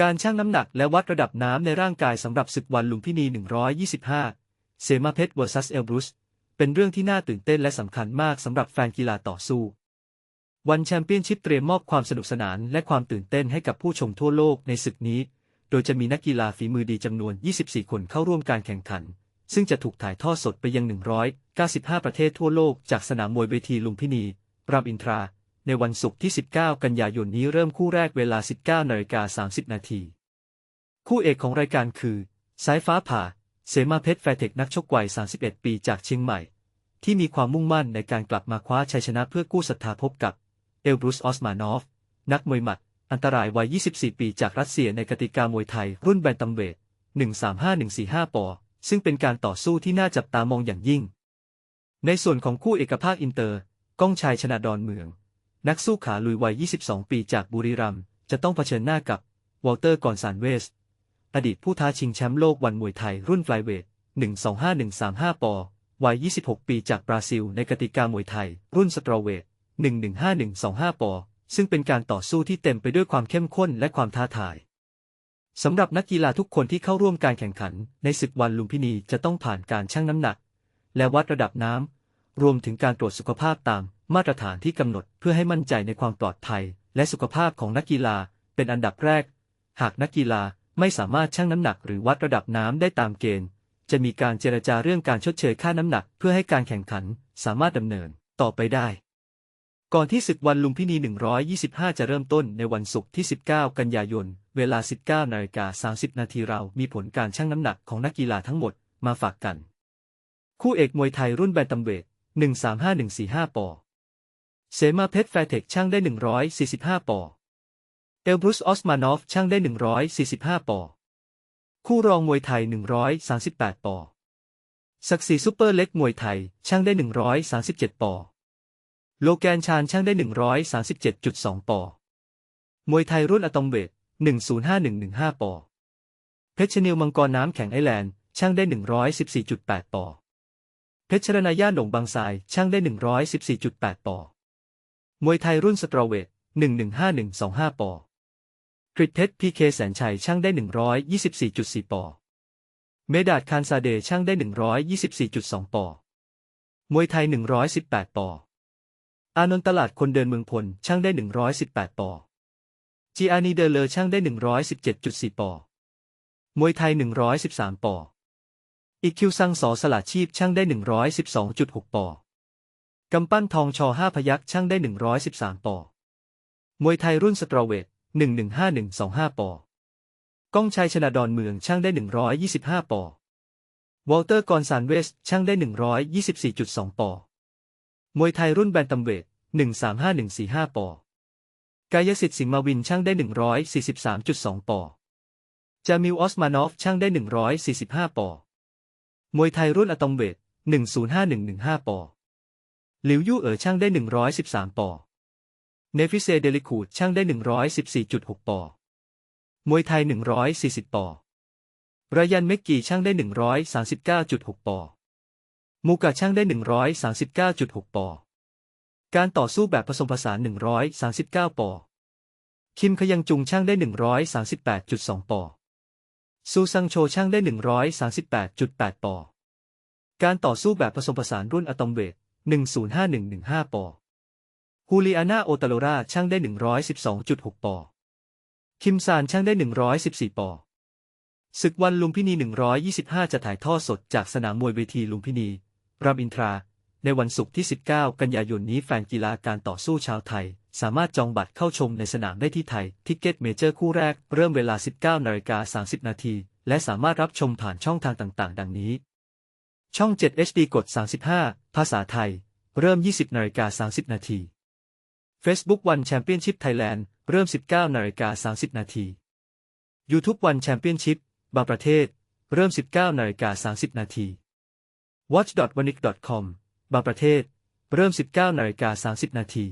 การชั่งน้ำหนักและวัดระดับน้ำในร่างกายสำหรับศึกวันลุมพินี 125เสมาเพชร vs เอลบรุส เป็นเรื่องที่น่าตื่นเต้นและสำคัญมากสำหรับแฟนกีฬาต่อสู้ วันแชมเปี้ยนชิพเตรียมมอบความสนุกสนานและความตื่นเต้นให้กับผู้ชมทั่วโลกในศึกนี้ โดยจะมีนักกีฬาฝีมือดีจำนวน 24 คนเข้าร่วมการแข่งขัน ซึ่งจะถูกถ่ายทอดสดไปยัง 195 ประเทศทั่วโลกจากสนามมวยเวทีลุมพินีรามอินทรา ในวันศุกร์ที่ 19 กันยายนนี้เริ่มคู่แรกเวลา 19นาฬิกา30 นาที คู่เอกของรายการคือ สายฟ้าผ่า เสมาเพชรแฟเทคนักชกวัย 31 ปีจากเชียงใหม่ ที่มีความมุ่งมั่นในการกลับมาคว้าชัยชนะเพื่อกู้ศรัทธาพบกับ เอลบรุสออสมานอฟ นักมวยหมัด อันตรายวัย 24 ปีจากรัสเซียในกติกามวยไทย รุ่นแบนตัมเวท135-145 ปอ ซึ่งเป็นการต่อสู้ที่น่าจับตามองอย่างยิ่ง ในส่วนของคู่เอกภาคอินเตอร์ ก้องชัยชนะดอนเมือง นักสู้ขาลุยวัย 22 ปีจากบุรีรัมย์จะต้องเผชิญหน้ากับวอลเตอร์กอนซานเวส อดีตผู้ท้าชิงแชมป์โลกวันมวยไทยรุ่นไฟเวท 125-135 ปอ วัย 26 ปีจากบราซิล ในกติกามวยไทย รุ่นสตรอเวท 115-125 ปอ ซึ่งเป็นการต่อสู้ที่เต็มไปด้วยความเข้มข้นและความท้าทาย สำหรับนักกีฬาทุกคนที่เข้าร่วมการแข่งขันในศึกวันลุมพินีจะต้องผ่านการชั่งน้ำหนัก และวัดระดับน้ำ รวมถึงการตรวจสุขภาพตาม มาตรฐานที่กำหนดเพื่อให้มั่นใจในความปลอดภัย และสุขภาพของนักกีฬาเป็นอันดับแรก หากนักกีฬาไม่สามารถชั่งน้ำหนักหรือวัดระดับน้ำได้ตามเกณฑ์ จะมีการเจรจาเรื่องการชดเชยค่าน้ำหนัก เพื่อให้การแข่งขันสามารถดำเนินต่อไปได้ ก่อนที่ศึกวันลุมพินี 125 จะเริ่มต้นในวันศุกร์ที่ 19 กันยายน เวลา 19นาฬิกา30 นาทีเรามีผลการชั่งน้ำหนักของนักกีฬาทั้งหมดมาฝากกัน คู่เอกมวยไทยรุ่นแบนตัมเวท 135-145 ปอ เสมาเพชรแฟร์เทคช่างได้ 145 ปอ เอลบรุสออสมานอฟช่างได้ 145 ปอ คู่รองมวยไทย 138 ปอ ศักดิ์ศรีซูเปอร์เล็กมวยไทยช่างได้ 137 ปอ โลแกนชานช่างได้ 137.2 ปอ มวยไทยรุ่นอะตอมเวท105-115 ปอ เพชรชนิวมังกรน้ำแข็งไอแลนด์ช่างได้ 114.8 ปอ เพชรชรนายาหนงบางทรายช่างได้ 114.8 ปอ มวยไทยรุ่นสตรเวท115-125 ปอกริดเพชรพีเคแสนชัยช่างได้ 124.4 ปอ เมดาดคานซาเดช่างได้ 124.2 ปอ มวยไทย 118 ปอ อานนท์ตลาดคนเดินเมืองพลช่างได้ 118 ปอ จีอานีเดเลอช่างได้ 117.4 ปอ มวยไทย 113 ปอ อีคิวซังสอสละชีพช่างได้ 112.6 ปอ กำปั้นทองชอห้าพยักช่างได้ 113 ปอ มวยไทยรุ่นสตรอเวท115-125 ปอ ก้องชัยชนะดอนเมืองช่างได้ 125 ปอ วอลเตอร์กอนซานเวสช่างได้ 124.2 ปอ มวยไทยรุ่นแบนตัมเวท135-145 ปอ กายสิทธิ์สิงห์มาวินช่างได้ 143.2 ปอ จามิลออสมานอฟช่างได้ 145 ปอ มวยไทยรุ่นอะตอมเวท105-115ปอ หลิวยู่เอ๋อช่างได้ 113 ปอ เนฟิเซเดลิคูดช่างได้ 114.6 ปอ มวยไทย 140 ปอรายันเมกกี้ช่างได้ 139.6 ปอ มูกะช่างได้ 139.6 ปอ การต่อสู้แบบผสมผสาน 139 ปอ คิมขยังจุงช่างได้ 138.2 ปอ ซูซังโชช่างได้ 138.8 ปอ การต่อสู้แบบผสมผสานรุ่นอะตอมเวท 105-115 ปอฮูลิอานาโอตาโลราช่างได้ 112.6 ปอ คิมซานช่างได้ 114 ปอ ศึกวันลุมพินี 125 จะถ่ายทอดสดจากสนามมวยเวทีลุมพินี รามอินทรา ในวันศุกร์ที่ 19 กันยายนนี้แฟนกีฬาการต่อสู้ชาวไทย สามารถจองบัตรเข้าชมในสนามได้ที่ไทย ทิกเก็ตเมเจอร์คู่แรก เริ่มเวลา 19นาฬิกา30 นาที และสามารถรับชมผ่านช่องทางต่าง ๆ ดังนี้ ช่อง 7 HD กด 35 ภาษาไทย เริ่ม 20นาฬิกา30 นาที Facebook One Championship Thailand เริ่ม 19นาฬิกา30 นาที YouTube One Championship บางประเทศ เริ่ม 19นาฬิกา30 นาที watch.wanik.com บางประเทศ เริ่ม 19นาฬิกา30 นาที